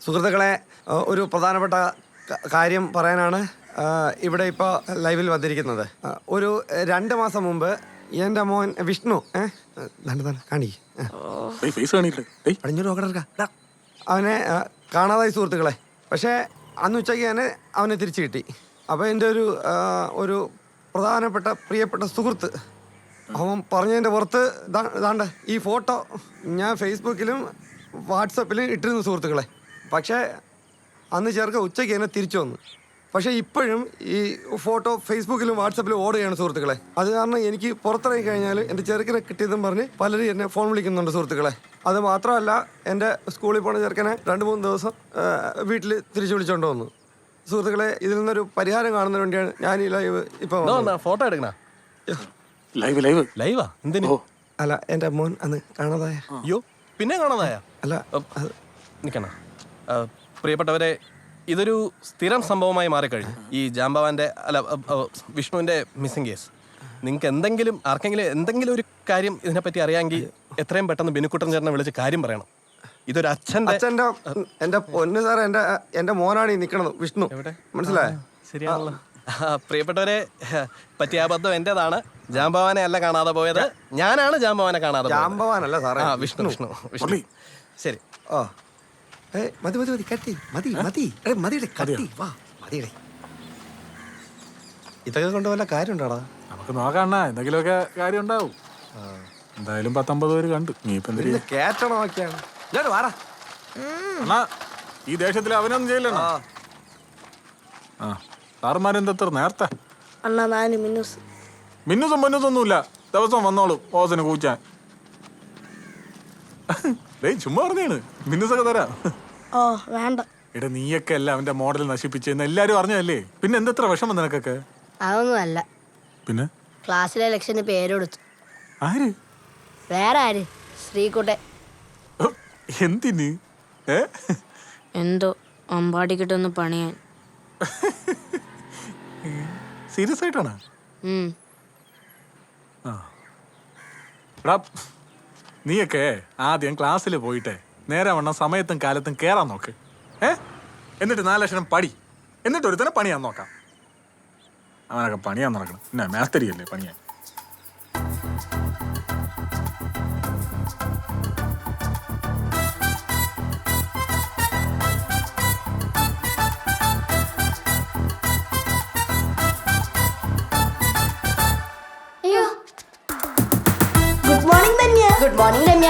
സുഹൃത്തുക്കളെ ഒരു പ്രധാനപ്പെട്ട കാര്യം പറയാനാണ് ഇവിടെ ഇപ്പോൾ ലൈവിൽ വന്നിരിക്കുന്നത്. ഒരു രണ്ട് മാസം മുമ്പ് എന്റെ മോൻ വിഷ്ണു ഏഹ് കാണി അവനെ കാണാതായി സുഹൃത്തുക്കളെ. പക്ഷേ അന്ന് ഉച്ചയ്ക്ക് തന്നെ അവനെ തിരിച്ചു കിട്ടി. അപ്പോൾ എന്റെ ഒരു ഒരു പ്രധാനപ്പെട്ട പ്രിയപ്പെട്ട സുഹൃത്ത് അവൻ പറഞ്ഞതിന്റെ പുറത്ത് ദാണ്ട ഈ ഫോട്ടോ ഞാൻ ഫേസ്ബുക്കിലും വാട്സപ്പിലും ഇട്ടിരുന്നു സുഹൃത്തുക്കളെ. പക്ഷേ അന്ന് ചേർക്ക ഉച്ചയ്ക്ക് തന്നെ തിരിച്ചു വന്നു. പക്ഷേ ഇപ്പോഴും ഈ ഫോട്ടോ ഫേസ്ബുക്കിലും വാട്സപ്പിലും ഓടുകയാണ് സുഹൃത്തുക്കളെ. അത് കാരണം എനിക്ക് പുറത്തിറങ്ങി കഴിഞ്ഞാൽ എന്റെ ചെറുക്കനെ കിട്ടിയതെന്ന് പറഞ്ഞ് പലരും എന്നെ ഫോൺ വിളിക്കുന്നുണ്ട് സുഹൃത്തുക്കളെ. അത് മാത്രമല്ല എന്റെ സ്കൂളിൽ പോണ ചെറുക്കനെ രണ്ട് മൂന്ന് ദിവസം വീട്ടിൽ തിരിച്ചു വിളിച്ചോണ്ട് വന്നു. സുഹൃത്തുക്കളെ ഇതിൽ നിന്നൊരു പരിഹാരം കാണുന്നതിന് വേണ്ടിയാണ് ഞാൻ ഈ ലൈവ് ഇപ്പം ഫോട്ടോ എടുക്കണ? Live live. ലൈവാ? എന്തിനോ? അല്ല എന്റെ മോൻ അന്ന് കാണാതായ. അയ്യോ പിന്നെ കാണാതായ? അല്ല നിൽക്കണ പ്രിയപ്പെട്ടവരെ ഇതൊരു സ്ഥിരം സംഭവമായി മാറിക്കഴിഞ്ഞു. ഈ ജാംബവാന്റെ അല്ല വിഷ്ണുവിന്റെ മിസ്സിംഗ് കേസ്. നിങ്ങൾക്ക് എന്തെങ്കിലും ആർക്കെങ്കിലും എന്തെങ്കിലും ഒരു കാര്യം ഇതിനെപ്പറ്റി അറിയാമെങ്കിൽ എത്രയും പെട്ടെന്ന് ബിനുക്കുട്ടൻ ചേട്ടനെ വിളിച്ച് കാര്യം പറയണം. ഇതൊരു അച്ഛന്റെ അച്ഛന്റെ എന്റെ പൊന്ന് സാറേ എന്റെ എന്റെ മോനാണ് ഈ നിൽക്കണത് വിഷ്ണു. മനസ്സിലായോ? ശരിയാണല്ലോ. ആ, പ്രിയപ്പെട്ടവരെ പറ്റിയ അബദ്ധം എന്റേതാണ്. ജാംബവാനെ അല്ല കാണാതെ പോയത്. ഞാനാണ് ജാംബവാനെ കാണാതെ ജാംബവാനല്ല ജാമ്പവാനല്ല സാറേ ആ വിഷ്ണു വിഷ്ണു. വിഷ്ണു ശരി. ഓ ഏ മതി മതി മതി കട്ടി മതി മതി. എടേ മതിയുടെ കട്ടി വാ മതിയുടെ. ഇതൊക്കെ കൊണ്ട് വല്ല കാര്യം ഉണ്ടോടാ നമുക്ക് നോക്കണ്ണ എന്തെങ്കിലുമൊക്കെ കാര്യം ഉണ്ടാവും എന്തായാലും പത്തൊമ്പത് പേര് കണ്ടു. നീ ഇപ്പം എന്തിനാ കേറ്റണം നോക്കിയാണ്. ഞാൻ വാടാ. അണ്ണാ ഈ ദേശത്തിൽ അവനൊന്നും ചെയ്യില്ലണ്ണ ആ. സാറുമാരെന്താ ഇത്ര നേരത്തെ? അണ്ണാ നാല് മിന്നൂസ്. മിന്നുസും മിന്നുസൊന്നുമില്ല ദിവസം വന്നോളൂ ഓസിന് കൂച്ചാൻ. ഡേയ് ചുമ്മാ പറഞ്ഞാണ്. മിന്നുസൊക്കെ തരാം. ഓ വേണ്ട. എടാ നീയൊക്കെ അല്ല അവന്റെ മോഡൽ നശിപ്പിച്ചെന്ന് എല്ലാരും അറിഞ്ഞല്ലേ പിന്നെ എന്തത്ര വിഷമം നിനക്കൊക്കെ? അതൊന്നുമല്ല പിന്നെ? ക്ലാസ്സിലെ ലക്ഷന് പേര് കൊടുത്തു. ആര്? വേറെ ആര്? ശ്രീകുട്ടെ എന്തിന്? എന്തോ അമ്പാടി അമ്പാടിക്കിട്ടൊന്ന് പണിയാൻ. സീരിയസ് ആയിട്ടാണ്. എടാ നീയൊക്കെ ആദ്യം ക്ലാസ്സിൽ പോയിട്ടെ. നേരെ വണ്ണം സമയത്തും കാലത്തും കയറാൻ നോക്ക്. ഏ? എന്നിട്ട് നാലക്ഷരം പടി എന്നിട്ട് ഒരുത്തനെ പണിയാൻ നോക്കാം. അവനൊക്കെ പണിയാൻ നടക്കണം. പിന്നെ മേസ്തരിയല്ലേ പണിയാൻ? ഗുഡ് മോർണിംഗ് രമ്യ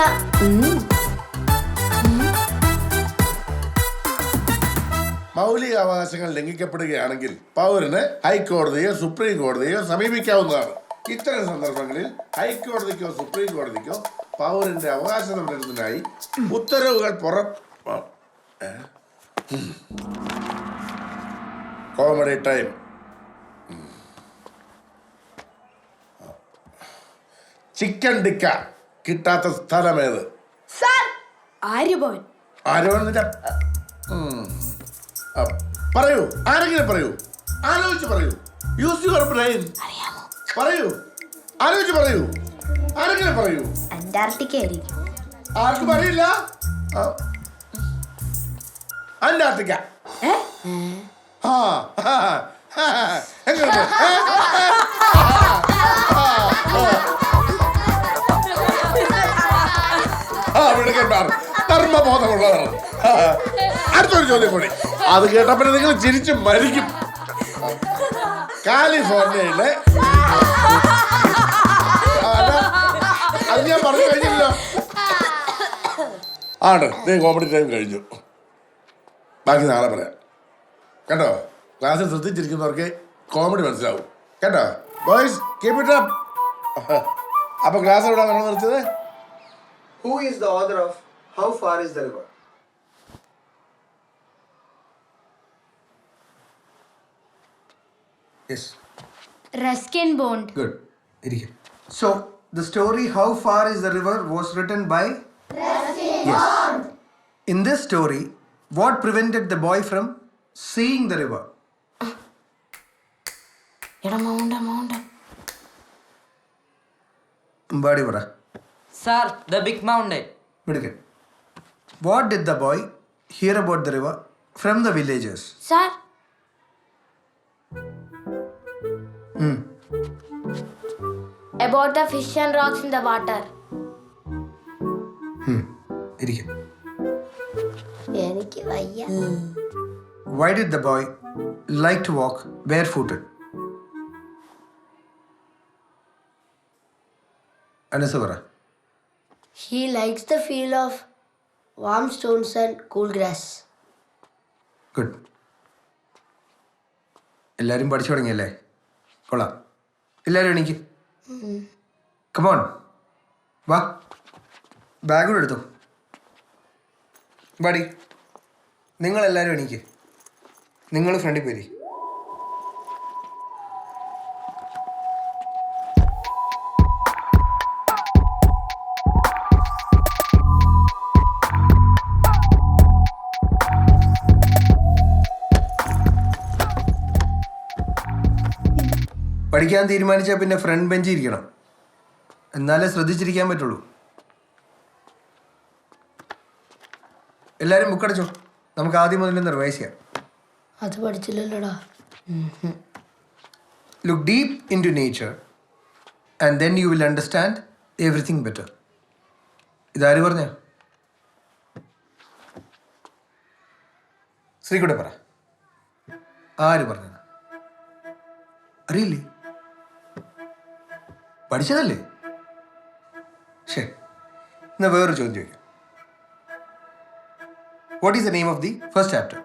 മൗലിക അവകാശങ്ങൾ ലംഘിക്കപ്പെടുകയാണെങ്കിൽ പൗരന് ഹൈക്കോടതിയോ സുപ്രീം കോടതിയോ സമീപിക്കാവുന്നതാണ്. ഇത്തരം സന്ദർഭങ്ങളിൽ ഹൈക്കോടതിക്കോ സുപ്രീം കോടതിക്കോ പൗരന്റെ അവകാശ സംരക്ഷണത്തിനായി ഉത്തരവുകൾ പുറ? Comedy time chicken tikka. കിട്ടാത്ത സ്ഥലമേത്? ആര്യഭവൻ. പറയൂ ആരെങ്കിലും പറയൂ. ആലോചിച്ച് പറയൂ. Use your brain. പറയൂ. ആലോചിച്ച് പറയൂ. ആരെങ്കിലും പറയൂ. അന്റാർട്ടിക്ക ആയിരിക്കും. ആർക്കും അറിയില്ല. അന്റാർട്ടിക്ക. ആ. ആ, മിടുക്കന്മാർ ധർമ്മബോധമുള്ളവർ അടുത്തൊരു ചോദ്യം കൂടി. അത് കേട്ടപ്പോൾ നിങ്ങൾ ചിരിച്ച് മരിക്കും. കാലിഫോർണിയയിലെ അത് ഞാൻ പറഞ്ഞു കഴിഞ്ഞില്ല ആണ്. നീ കോമഡി ടൈം കഴിഞ്ഞു. ബാക്കി നാളെ പറയാം. കേട്ടോ? ക്ലാസ്സിൽ ശ്രദ്ധിച്ചിരിക്കുന്നവർക്ക് കോമഡി മനസ്സിലാവും. കേട്ടോ? ബോയ്സ് കീപ് ഇറ്റ് അപ്പ് അപ്പൊ ക്ലാസ് എവിടെ നമ്മൾ നിർത്തിയത്? Who is the other of How far is the river? Yes. Ruskin Bond. Good. So, the story How Far is the River was written by? Ruskin yes. Bond. In this story, what prevented the boy from seeing the river? Mbadi Vara. Sir, the big mountain. Very good. What did the boy hear about the river from the villagers. Sir About the fish and rocks in the water. ഇരിക്കും എനിക്ക് വയ്യ Why did the boy like to walk barefooted? Anas പറ He likes the feel of warm stones and cool grass. Good എല്ലാവരും പഠിച്ചു തുടങ്ങിയല്ലേ? കൊള്ളാം. എല്ലാവരും എണീക്ക്. Come on വാ. ബാഗ് കൂടെ എടുത്തു. ബാടി നിങ്ങൾ എല്ലാവരും എണീക്ക്. നിങ്ങൾ ഫ്രണ്ടിൽ പോയി പഠിക്കാൻ തീരുമാനിച്ചാൽ പിന്നെ ഫ്രണ്ട് ബെഞ്ച് ഇരിക്കണം. എന്നാലേ ശ്രദ്ധിച്ചിരിക്കാൻ പറ്റുള്ളൂ. എല്ലാവരും ബുക്കടച്ചോ നമുക്ക് ആദ്യം മുതൽ റിവൈസ് ചെയ്യാം. അത് പഠിച്ചില്ലല്ലോടാ. Look deep into nature and then you will understand everything better ഇതാര് പറഞ്ഞ? ശ്രീകുടെ പറ. ആര് പറഞ്ഞത്? അറിയില്ലേ? പഠിച്ചതല്ലേ? ശരി എന്നാ വേറൊരു ചോദ്യം ചോദിക്കാം. What is the name of the first chapter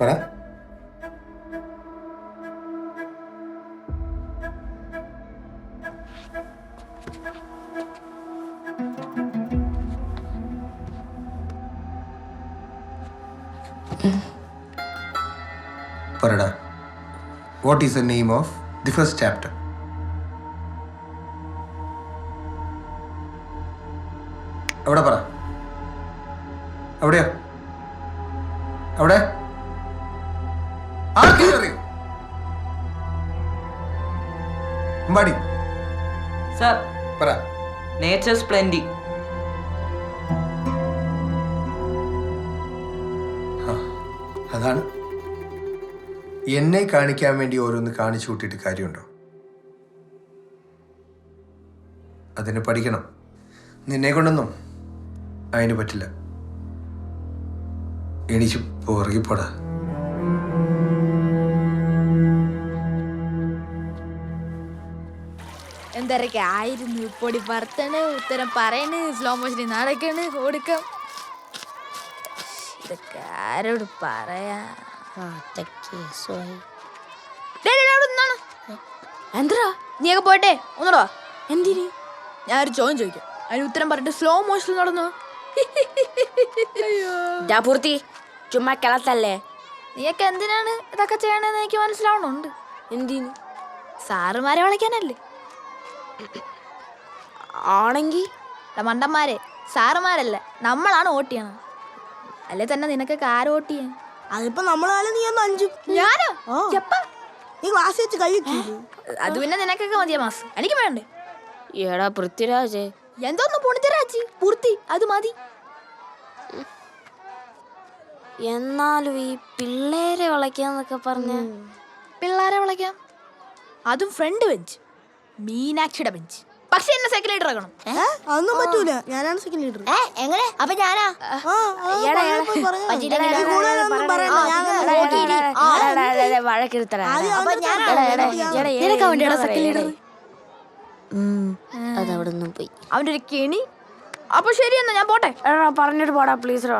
പറ. പറടാ. What is the name of the first chapter അവിടെ പറ? എവിടെയോ? അവിടെ ആർക്കെങ്കിലും അറിയോ. അമ്പാടി സർ. പറ. Nature splendour. അതാണ് എന്നെ കാണിക്കാൻ വേണ്ടി ഓരോന്ന് കാണിച്ചു കൂട്ടിയിട്ട് കാര്യമുണ്ടോ? അതിന് പഠിക്കണം. നിന്നെ കൊണ്ടൊന്നും അതിന് പറ്റില്ല. എണീച്ച് പുറകിപ്പോടാ. എന്തൊക്കെ ആയിരുന്നു? ഇപ്പൊടി പറത്തണ് ഉത്തരം പറയണ് സ്ലോ മോഷനിൽ നടക്കണ് കൊടുക്കാം. ഇതൊക്കെ ആരോട് പറയാ? എന്തരാ നീയൊക്കെ പോട്ടെ ഒന്നോടാ എന്തിന്? ഞാനൊരു ചോദ്യം ചോദിക്കാം. അതിന് ഉത്തരം പറഞ്ഞിട്ട് സ്ലോ മോഷനിൽ നടന്നു? പൂർത്തി. ചുമ്മാ കിളത്തല്ലേ? നീയൊക്കെ എന്തിനാണ് ഇതൊക്കെ ചെയ്യണമെന്ന് എനിക്ക് മനസ്സിലാവണുണ്ട്. എന്തിന്? സാറുമാരെ വിളിക്കാനല്ലേ? ആണെങ്കി മണ്ടന്മാരെ സാറുമാരല്ല. നമ്മളാണ് വോട്ട് ചെയ്യണം അല്ലേ തന്നെ നിനക്കൊക്കെ ആര് വോട്ട് ചെയ്യാൻ? അതിപ്പോ നമ്മളാലും നീ ഒന്ന് അഞ്ചു ഞാനോ? എപ്പ നീ ക്ലാസ് വെച്ച് അത് പിന്നെ നിനക്കൊക്കെ മതിയാ മാസ്? എനിക്ക് വേണ്ടേ? എടാ പൃഥ്വിരാജ്. എന്തോന്ന് പൊണിത്തരാച്ചി പൂർത്തി അത് മതി. എന്നാലും ഈ പിള്ളേരെ വിളയ്ക്കാന്നൊക്കെ പറഞ്ഞ പിള്ളേരെ വിളിക്കാം അതും ഫ്രണ്ട് ബെഞ്ച് മീനാക്ഷിയുടെ ബെഞ്ച് പക്ഷെ എന്നെ സെക്കൻഡ് ലീഡർ ആക്കണം? അതൊന്നും പറ്റൂല. ഞാനാണ് സെക്കൻഡ് ലീഡർ എങ്ങനെ? അപ്പൊ ഞാനാ? അതവിടെ നിന്നും പോയി അവന്റെ ഒരു കെണി. അപ്പൊ ശരി എന്നാ ഞാൻ പോട്ടെ. എടാ പറഞ്ഞിട്ട് പോടാ പ്ലീസ് റോ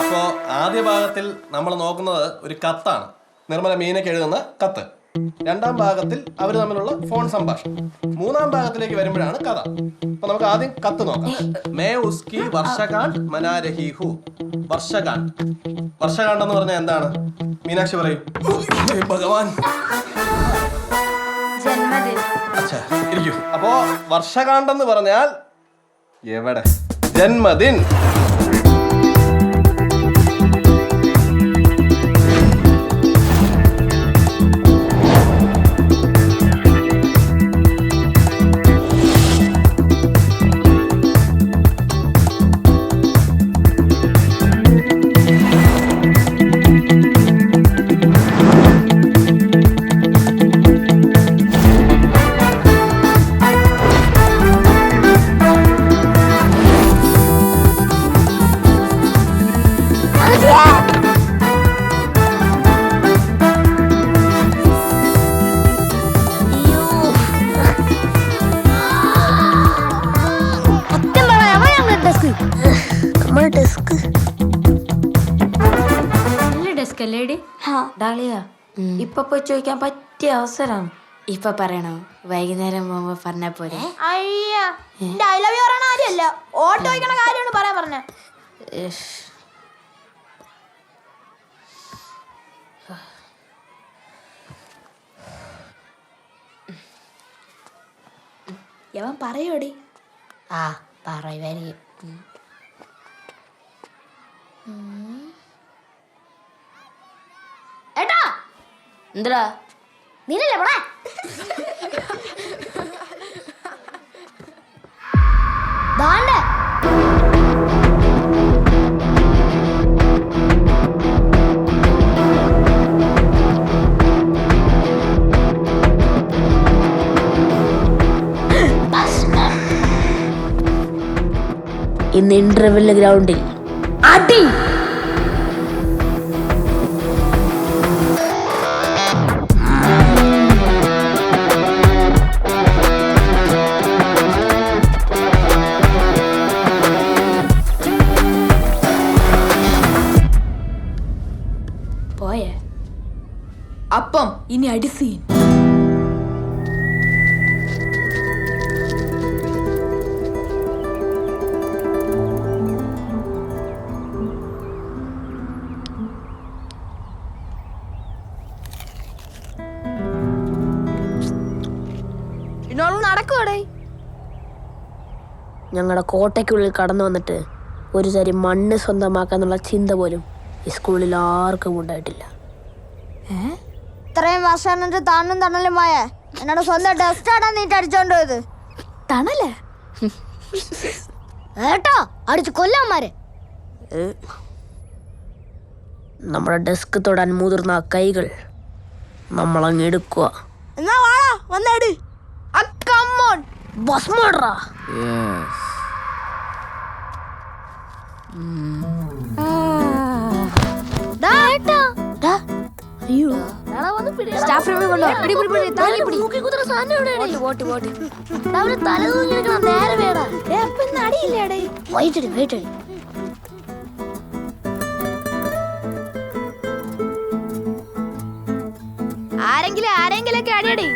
അപ്പോൾ ആദ്യ ഭാഗത്തിൽ നമ്മൾ നോക്കുന്നത് ഒരു കത്താണ്. നിർമ്മല മീനൊക്കെ എഴുതുന്ന കത്ത്. രണ്ടാം ഭാഗത്തിൽ അവർ തമ്മിലുള്ള ഫോൺ സംഭാഷണം. മൂന്നാം ഭാഗത്തിലേക്ക് വരുമ്പോഴാണ് കഥ. അപ്പൊ നമുക്ക് ആദ്യം കത്ത് നോക്കാം. May ഉസ്കി വർഷകാണ്ട് മനാരഹി who. വർഷകാണ്ട് വർഷകാണ്ട് എന്ന് പറഞ്ഞാൽ എന്താണ്? മീനാക്ഷി പറയും. "ഹേ ഭഗവാൻ. അച്ഛാ ഇരിക്കൂ. അപ്പോ വർഷകാണ്ടെന്ന് പറഞ്ഞാൽ എവിടെ? ജന്മദിൻ. ഇപ്പൊ പോയി ചോദിക്കാൻ പറ്റിയ അവസരം ഇപ്പൊ പറയണോ? വൈകുന്നേരം പോകുമ്പോ പറഞ്ഞ പോലെ അയ്യ ഐ ലവ് യു പറയണ കാര്യമല്ല ഓട്ടോ വയ്ക്കണ കാര്യമാണ് പറയാൻ പറഞ്ഞ. യവൻ പറയോടി. ആ പറയുമായിരിക്കും ഏട്ടാ എന്തിടാ? പോടാ ദാണ്ടെ. ഇന്ന് ഇന്റർവെൽ ഗ്രൗണ്ടിൽ അടി. ഇനി അടി സീൻ ഇന്നോളം നടക്കുവാടേ. ഞങ്ങളുടെ കോട്ടയ്ക്കുള്ളിൽ കടന്നു വന്നിട്ട് ഒരു തരി മണ്ണ് സ്വന്തമാക്കാന്നുള്ള ചിന്ത പോലും ഈ സ്കൂളിൽ ആർക്കും ഉണ്ടായിട്ടില്ല. ഇത്രയും വർഷം എന്നിട്ട് താനും തണലുമായ എന്നോട് സ്വന്തം ഡസ്റ്റ് നീ അടിച്ചോണ്ട് പോയത്. തണൽ? ഏട്ടോ അടിച്ചു കൊല്ലാമാരെ നമ്മുടെ ഡെസ്ക് തൊടാൻ മുതിർന്ന ആ കൈകൾ നമ്മളങ്ങ് എടുക്കുക എന്നാ വാടാ വന്നേട് അക്കമ്മോൺ സ്റ്റാഫ് റൂമിൽ കൊണ്ടോ പിടി പിടി പിടി താഴെ പിടി. നേരെ വേടാ. ആരെങ്കിലും ആരെങ്കിലും ഒക്കെ അടിയടി.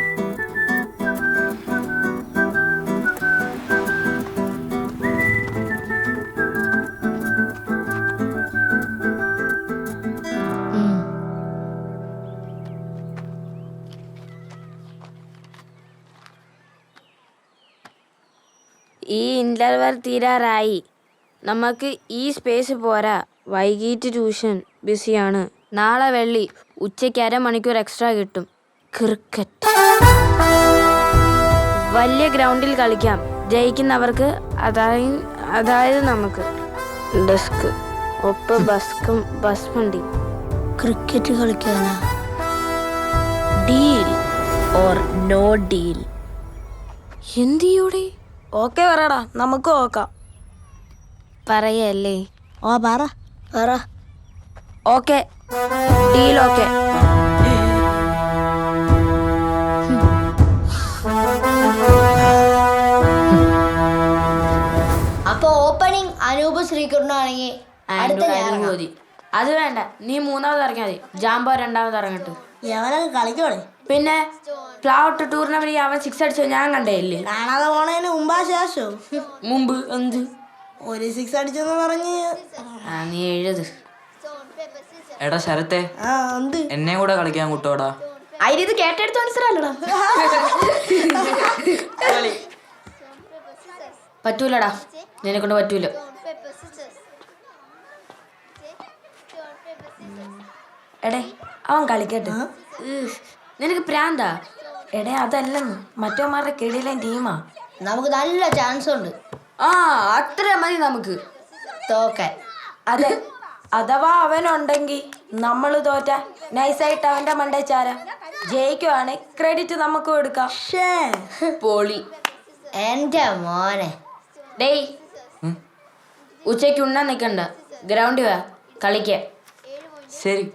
തീരാറായി. നമുക്ക് ഈ സ്പേസ് പോരാ. വൈകിട്ട് ട്യൂഷൻ ബിസിയാണ് നാളെ വെള്ളി ഉച്ചയ്ക്ക് അരമണിക്കൂർ എക്സ്ട്രാ കിട്ടും. ക്രിക്കറ്റ് വലിയ ഗ്രൗണ്ടിൽ കളിക്കാം. ജയിക്കുന്നവർക്ക് അതായത് അതായത് നമുക്ക്. ഡെസ്ക് ഒപ്പ് ബസ്കും ബസ് വണ്ടി ക്രിക്കറ്റ് കളിക്കാനാ ഡീൽ ഓർ നോ ഡീൽ എന്തിയൂടെ ഓക്കെ പറയടാ നമുക്ക് നോക്കാം പറയല്ലേ? ഓ പറ. പറ. ഓക്കെ. Deal okay. അപ്പൊ ഓപ്പണിംഗ് അനൂപ് ശ്രീകൃഷ്ണാണെങ്കിൽ അടുത്ത ഞാൻ മതി. അത് വേണ്ട. നീ മൂന്നാമത് ഇറങ്ങിയാൽ മതി. ജാമ്പോ രണ്ടാമത് ഇറങ്ങട്ടെ. യവനൊക്കെ കളിക്കോളെ പിന്നെ പ്ലാവട്ട് ടൂർണമെന്റ് അവൻ സിക്സ് അടിച്ചോ ഞാൻ കണ്ടേയില്ലേ കാണാതെ പോണേന് മുമ്പാ ശേഷോ. മുമ്പ് എന്ത്? ഒരു സിക്സ് അടിച്ചെന്ന് പറഞ്ഞ്. ആ നീ എഴുത്. എടാ ശരത്തെ. ആ എന്ത്? എന്നെ കൂടെ കളിക്കാൻ കൂട്ടോടാ അതിന് കേട്ടെടുത്ത് മനസ്സിലല്ലടാ പറ്റൂലടാ. നിന്നെ കൊണ്ട് പറ്റൂല. എടേ അവൻ കളിക്കട്ടെ. നിനക്ക് പ്രാന്താ? എടേ അതല്ല മറ്റോമാരുടെ കിടിലൻ ടീമാ നമുക്ക് നല്ല ചാൻസ് ഉണ്ട്. ആ അത്ര മതി നമുക്ക്. തോക്കാൻ. അതെ. അഥവാ അവനുണ്ടെങ്കിൽ നമ്മൾ തോറ്റ. നൈസായിട്ട് അവന്റെ മണ്ടേച്ചാര ജയിക്കുവാണ് ക്രെഡിറ്റ് നമുക്ക് കൊടുക്കാം. പൊളി. എന്റെ മോനെ. ഡേയ്. ഉച്ചയ്ക്ക് ഉണ്ണാൻ നിൽക്കണ്ട ഗ്രൗണ്ടിൽ വാ. കളിക്ക. ശരി.